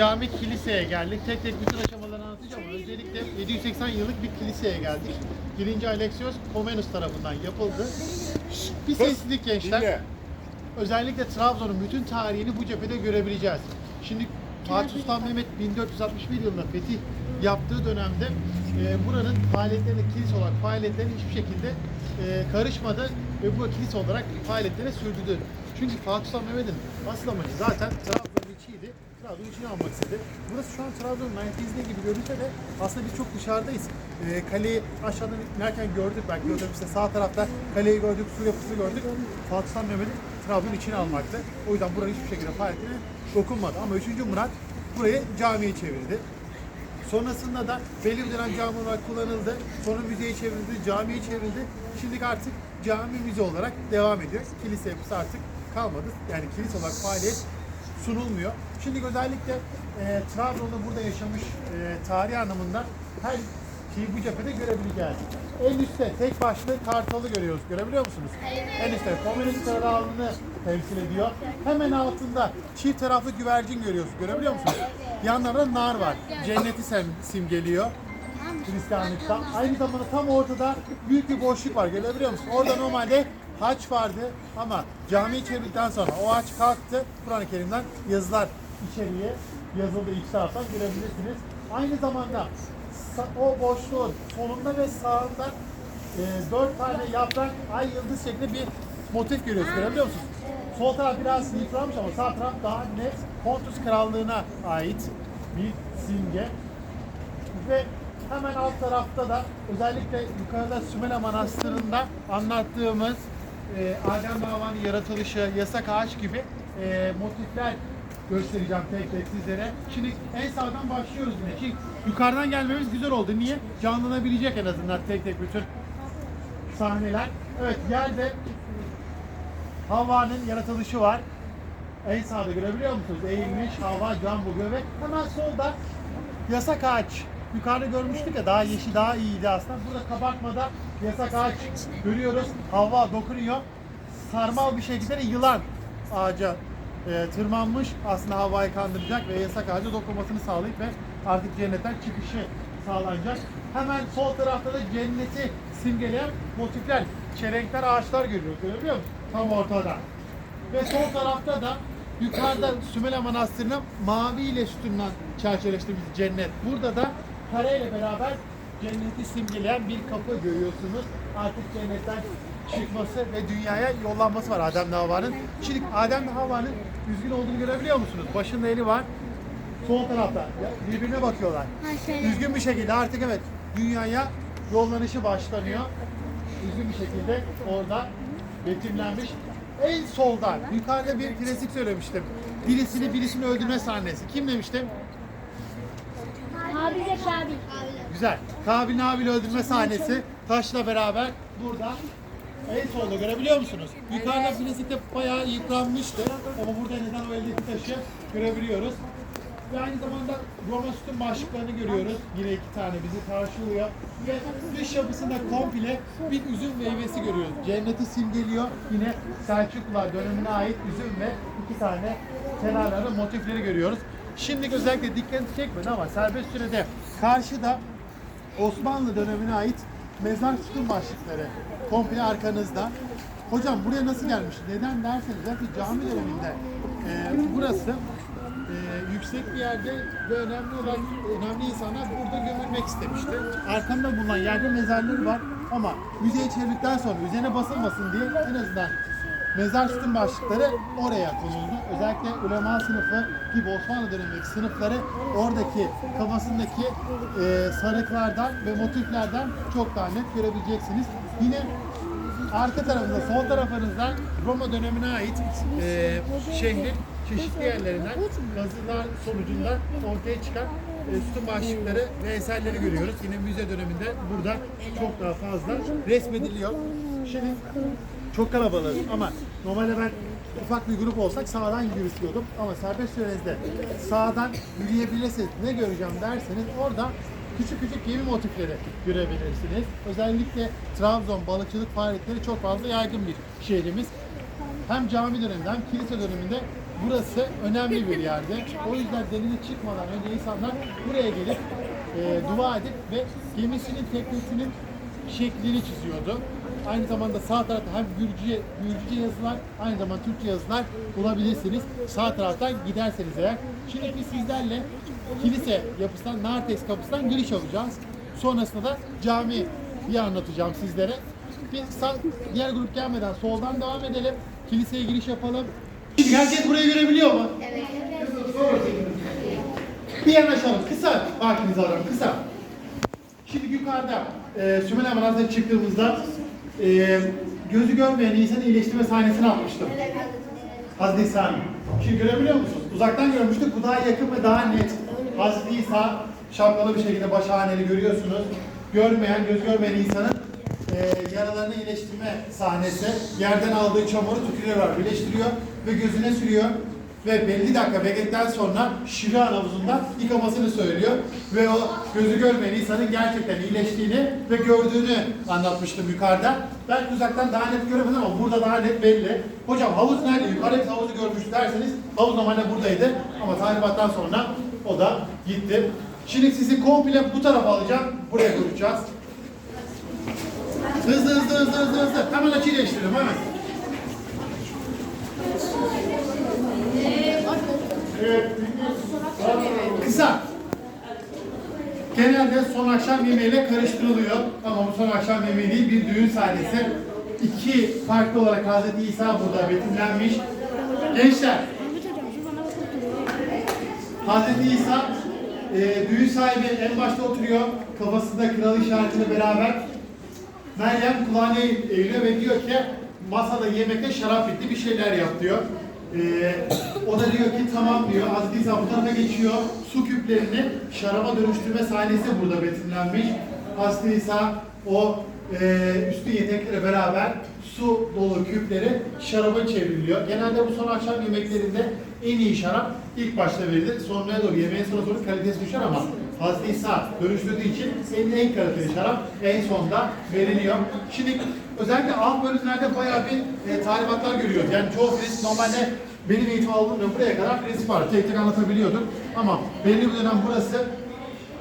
cami kiliseye geldik. Tek tek bütün aşamalarını anlatacağım ama özellikle 780 yıllık bir kiliseye geldik. 1. Alexios Komnenos tarafından yapıldı. Bir sessizlik gençler. Dinle. Özellikle Trabzon'un bütün tarihini bu cephede görebileceğiz. Şimdi Fatih Sultan Mehmet 1461 yılında fetih yaptığı dönemde e, buranın faaliyetlerine, kilise olarak faaliyetlerine hiçbir şekilde e, karışmadı ve bu kilise olarak faaliyetlerine sürdürdü. Çünkü Fatih Sultan Mehmet'in asıl amacı zaten Trabzon'un içiydi. Trabzon'un içine almak istedi. Burası şu an Trabzon'un merkezinde gibi görünse de aslında biz çok dışarıdayız. E, kaleyi aşağıdan inerken gördük belki gördük işte sağ tarafta kaleyi gördük, su yapısını gördük. Fatih Sultan Mehmet'in Trabzon'un içine almaktı. O yüzden buraya hiçbir şekilde faaliyetine dokunmadı. Ama 3. Murat burayı camiye çevirdi. Sonrasında da belli bir dönem cami olarak kullanıldı. Sonra müzeye çevrildi, camiye çevrildi. Şimdi artık cami müze olarak devam ediyor. Kilise yapısı artık kalmadı. Yani kilise olarak faaliyet sunulmuyor. Şimdi özellikle e, Trabzon'da burada yaşamış e, tarih anlamında her şeyi bu cephede görebileceğiz. En üstte tek başlı kartalı görüyoruz. Görebiliyor musunuz? En üstte komünist krallığını temsil ediyor. Hemen altında çift taraflı güvercin görüyoruz. Görebiliyor musunuz? Yanlarında nar var. Cenneti sem- simgeliyor. Hristiyanlıkta. Aynı zamanda tam ortada büyük bir boşluk var. Görebiliyor musun? Orada normalde haç vardı ama camiyi çevirdikten sonra o haç kalktı. Kur'an-ı Kerim'den yazılar içeriye yazıldı iç taraftan görebilirsiniz. Aynı zamanda o boşluğun solunda ve sağında e, dört tane yaprak ay yıldız şeklinde bir motif görüyoruz. Görebiliyor musunuz? Sol taraf biraz yıpranmış ama sağ taraf daha net Pontus Krallığı'na ait bir simge. Ve hemen alt tarafta da özellikle yukarıda Sümele Manastırı'nda anlattığımız e, Adem Babanın yaratılışı, yasak ağaç gibi e, motifler göstereceğim tek tek sizlere. Şimdi en sağdan başlıyoruz yine. Çünkü yukarıdan gelmemiz güzel oldu. Niye? Canlanabilecek en azından tek tek bütün sahneler. Evet yerde Havva'nın yaratılışı var. En sağda görebiliyor musunuz? Eğilmiş Havva can buluyor ve hemen solda yasak ağaç. Yukarıda görmüştük ya daha yeşil daha iyiydi aslında. Burada kabartmada yasak ağaç görüyoruz. Havva dokunuyor. Sarmal bir şekilde de yılan ağaca e, tırmanmış. Aslında Havva'yı kandıracak ve yasak ağaca dokunmasını sağlayıp ve artık cennetten çıkışı sağlanacak. Hemen sol tarafta da cenneti simgeleyen motifler, çelenkler, ağaçlar görüyoruz. Görebiliyor musun? Tam ortada. Ve sol tarafta da yukarıda Sümele Manastırı'nın mavi ile sütundan çerçeveleştiğimiz cennet. Burada da kareyle beraber cenneti simgeleyen bir kapı görüyorsunuz. Artık cennetten çıkması ve dünyaya yollanması var Adem ve Havva'nın. Şimdi Adem ve Havva'nın üzgün olduğunu görebiliyor musunuz? Başında eli var. Sol tarafta birbirine bakıyorlar. Üzgün bir şekilde artık evet dünyaya yollanışı başlanıyor. Üzgün bir şekilde orada betimlenmiş. En solda yukarıda bir klasik söylemiştim. Birisini birisini öldürme sahnesi. Kim demiştim? Abi de Kabil. Güzel. Kabil Nabil öldürme sahnesi taşla beraber burada en solda görebiliyor musunuz? Yukarıda klasikte bayağı yıpranmıştı ama burada en azından o eldeki taşı görebiliyoruz. Ve aynı zamanda Roma sütun başlıklarını görüyoruz. Yine iki tane bizi karşılıyor. Ve dış yapısında komple bir üzüm meyvesi görüyoruz. Cenneti simgeliyor. Yine Selçuklular dönemine ait üzüm ve iki tane kenarlarda motifleri görüyoruz. Şimdi özellikle dikkatinizi çekmedi ama serbest sürede karşıda Osmanlı dönemine ait mezar sütun başlıkları komple arkanızda. Hocam buraya nasıl gelmiş? Neden derseniz özellikle cami döneminde e, burası e, yüksek bir yerde ve önemli olan önemli insanlar burada gömülmek istemişti. Arkamda bulunan yerde mezarları var ama müzeye çevirdikten sonra üzerine basılmasın diye en azından mezar sütun başlıkları oraya konuldu. Özellikle ulema sınıfı gibi Osmanlı dönemindeki sınıfları oradaki kafasındaki e, sarıklardan ve motiflerden çok daha net görebileceksiniz. Yine arka tarafında, sol tarafınızda Roma dönemine ait e, şehrin çeşitli yerlerinden kazılar sonucunda ortaya çıkan e, sütun başlıkları ve eserleri görüyoruz. Yine müze döneminde burada çok daha fazla resmediliyor. Şimdi çok kalabalığız ama normalde ben ufak bir grup olsak sağdan yürüyordum ama serbest sürenizde sağdan yürüyebilirsiniz ne göreceğim derseniz orada küçük küçük gemi motifleri görebilirsiniz. Özellikle Trabzon balıkçılık faaliyetleri çok fazla yaygın bir şehrimiz. Hem cami döneminde kilise döneminde burası önemli bir yerde. O yüzden denize çıkmadan önce insanlar buraya gelip e, dua edip ve gemisinin teknesinin şeklini çiziyordu. Aynı zamanda sağ tarafta hem Gürcüce, Gürcüce yazılar, aynı zamanda Türkçe yazılar bulabilirsiniz. Sağ taraftan giderseniz eğer. Şimdi biz sizlerle kilise yapısından, Nartes kapısından giriş alacağız. Sonrasında da cami bir anlatacağım sizlere. Bir sağ, diğer grup gelmeden soldan devam edelim. Kiliseye giriş yapalım. Herkes burayı görebiliyor mu? Evet. Bir yanaşalım. Kısa vaktinizi alalım. Kısa. Şimdi yukarıda e, Sümeyye Manastırı'na çıktığımızda e, gözü görmeyen insanı iyileştirme sahnesini atmıştım. Hazreti İsa'nın. Şimdi görebiliyor musunuz? Uzaktan görmüştük. Bu daha yakın ve daha net. Hazreti İsa şapkalı bir şekilde başhaneli görüyorsunuz. Görmeyen, göz görmeyen insanın e, yaralarını iyileştirme sahnesi. Yerden aldığı çamuru tükürüyorlar, birleştiriyor ve gözüne sürüyor. Ve belli dakika bekledikten sonra Şiran havuzunda yıkamasını söylüyor. Ve o gözü görmeyen insanın gerçekten iyileştiğini ve gördüğünü anlatmıştım yukarıda. Ben uzaktan daha net göremedim ama burada daha net belli. Hocam havuz nerede? Yukarıda havuzu görmüş derseniz havuz normalde buradaydı. Ama talimattan sonra o da gitti. Şimdi sizi komple bu tarafa alacağım. Buraya duracağız. Hızlı hızlı hızlı hızlı hızlı. Hemen açıyı değiştirelim hemen. Kısa. Genelde son akşam yemeğiyle karıştırılıyor. Ama bu son akşam yemeği değil bir düğün sahnesi. İki farklı olarak Hazreti İsa burada betimlenmiş. Gençler, Hazreti İsa e, düğün sahibi en başta oturuyor. Kafasında kral işaretiyle beraber Meryem kulağına eğiliyor ve diyor ki masada yemekte şarap bitti bir şeyler yap diyor. E, o da diyor ki tamam diyor. Hazreti İsa geçiyor. Su küplerini şaraba dönüştürme sahnesi burada betimlenmiş. Hazreti İsa o e, üstü yeteklere beraber su dolu küpleri şaraba çevriliyor. Genelde bu son akşam yemeklerinde en iyi şarap ilk başta verilir. Sonraya doğru yemeğin sonra sonra kalitesi düşer ama Hazreti İsa dönüştürdüğü için en en kaliteli şarap en sonda veriliyor. Şimdi özellikle alt bölümlerde bayağı bir e, talimatlar görüyoruz. Yani çoğu prensip normalde benim eğitim aldığımda buraya kadar prensip var. Tek tek anlatabiliyordum. Ama belli bir dönem burası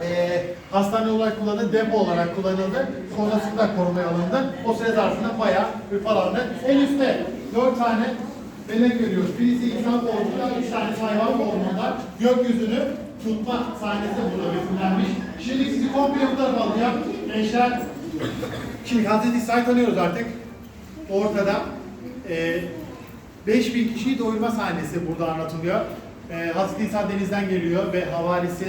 e, hastane olarak kullanıldı, depo olarak kullanıldı. Sonrasında korumaya alındı. O süre zarfında bayağı bir falandı. En üstte dört tane melek görüyoruz. Birisi insan formunda, üç tane hayvan formunda. Gökyüzünü tutma sahnesi burada betimlenmiş. Şimdi sizi komple bu tarafa alacağım. Gençler, şimdi İsa'yı tanıyoruz artık. Ortada. E, 5000 kişiyi doyurma sahnesi burada anlatılıyor. Ee, Hazreti İsa denizden geliyor ve havalisi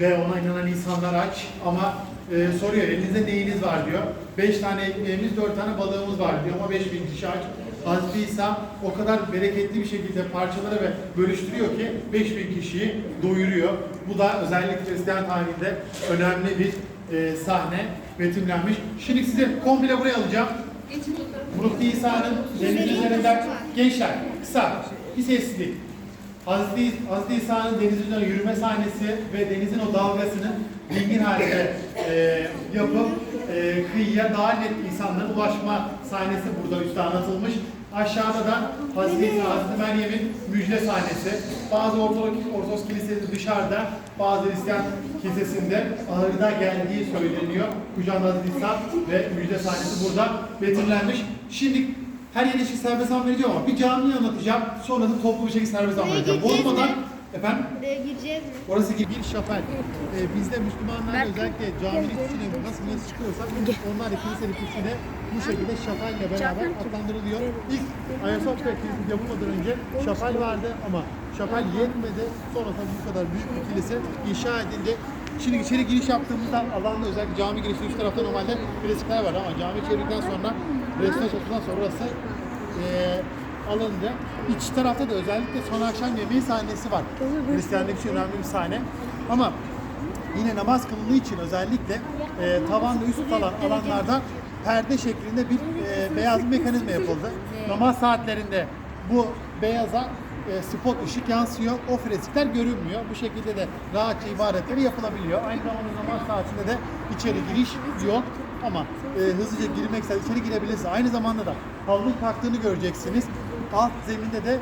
ve ona inanan insanlar aç ama e, soruyor elinizde neyiniz var diyor. 5 tane ekmeğimiz, 4 tane balığımız var diyor ama 5000 kişi aç. Hazreti İsa o kadar bereketli bir şekilde parçaları ve bölüştürüyor ki 5000 kişiyi doyuruyor. Bu da özellikle Hristiyan tarihinde önemli bir e, sahne betimlenmiş. Şimdi sizi komple buraya alacağım. Ruhlu İsa'nın deniz üzerinden gençler kısa bir sessizlik. Hazreti, Hazreti İsa'nın deniz üzerine yürüme sahnesi ve denizin o dalgasını dingin halde e, yapıp e, kıyıya daha net insanların ulaşma sahnesi burada üstte anlatılmış. Aşağıda da Hazreti Hazreti Meryem'in müjde sahnesi. Bazı Ortodoks, Ortodoks kilisesi dışarıda, bazı Hristiyan kilisesinde ahırda geldiği söyleniyor. Kucağında Hazreti İsa ve müjde sahnesi burada betimlenmiş. Şimdi her yere için serbest an vereceğim ama bir camiyi anlatacağım. Sonra da toplu bir şekilde serbest an Buraya vereceğim. gideceğiz Bozmadan? Efendim Buraya gireceğiz mi? Orası gibi bir şapel. Ee, bizde Müslümanlar Bak. özellikle caminin içine nasıl nasıl çıkıyorsak onlar da kilisenin içine bu şekilde şapelle beraber adlandırılıyor. İlk Ayasofya Kilisesi yapılmadan önce şapel vardı ama şapel yetmedi. Sonra tabii bu kadar büyük bir kilise inşa edildi. Şimdi içeri giriş yaptığımızda alanda özellikle cami girişi üst tarafta normalde freskler var ama cami çevirdikten sonra restorasyon sonra orası eee alındı. İç tarafta da özellikle son akşam yemeği sahnesi var. Hristiyanlık için önemli bir sahne. Ama yine namaz kılındığı için özellikle e, tavan üst falan alanlarda perde şeklinde bir e, beyaz bir mekanizma yapıldı. Namaz saatlerinde bu beyaza e, spot ışık yansıyor. O freskler görünmüyor. Bu şekilde de rahatça ibadetleri yapılabiliyor. Aynı zamanda namaz saatinde de içeri giriş yok. Ama e, hızlıca girmek içeri girebilirsiniz. Aynı zamanda da havlunun kalktığını göreceksiniz. Alt zeminde de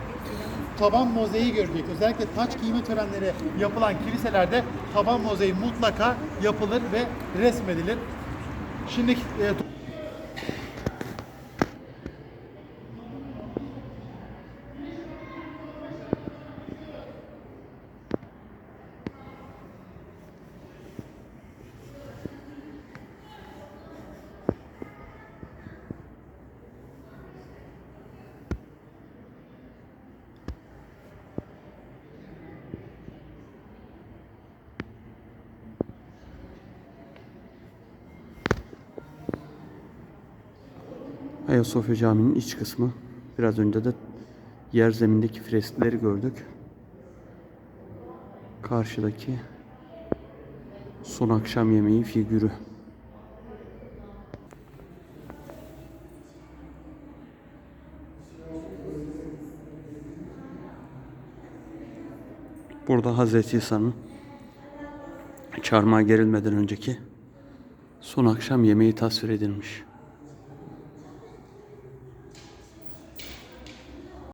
taban mozaiği görecek. Özellikle taç giyme törenleri yapılan kiliselerde taban mozaiği mutlaka yapılır ve resmedilir. Şimdi e, Ayasofya Camii'nin iç kısmı. Biraz önce de yer zemindeki freskleri gördük. Karşıdaki son akşam yemeği figürü. Burada Hazreti İsa'nın çarmıha gerilmeden önceki son akşam yemeği tasvir edilmiş.